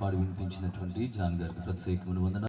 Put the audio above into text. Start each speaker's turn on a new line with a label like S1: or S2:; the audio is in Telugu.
S1: పాడి వినిపించినటువంటి జాన్ గారికి ప్రత్యేకమైన వందన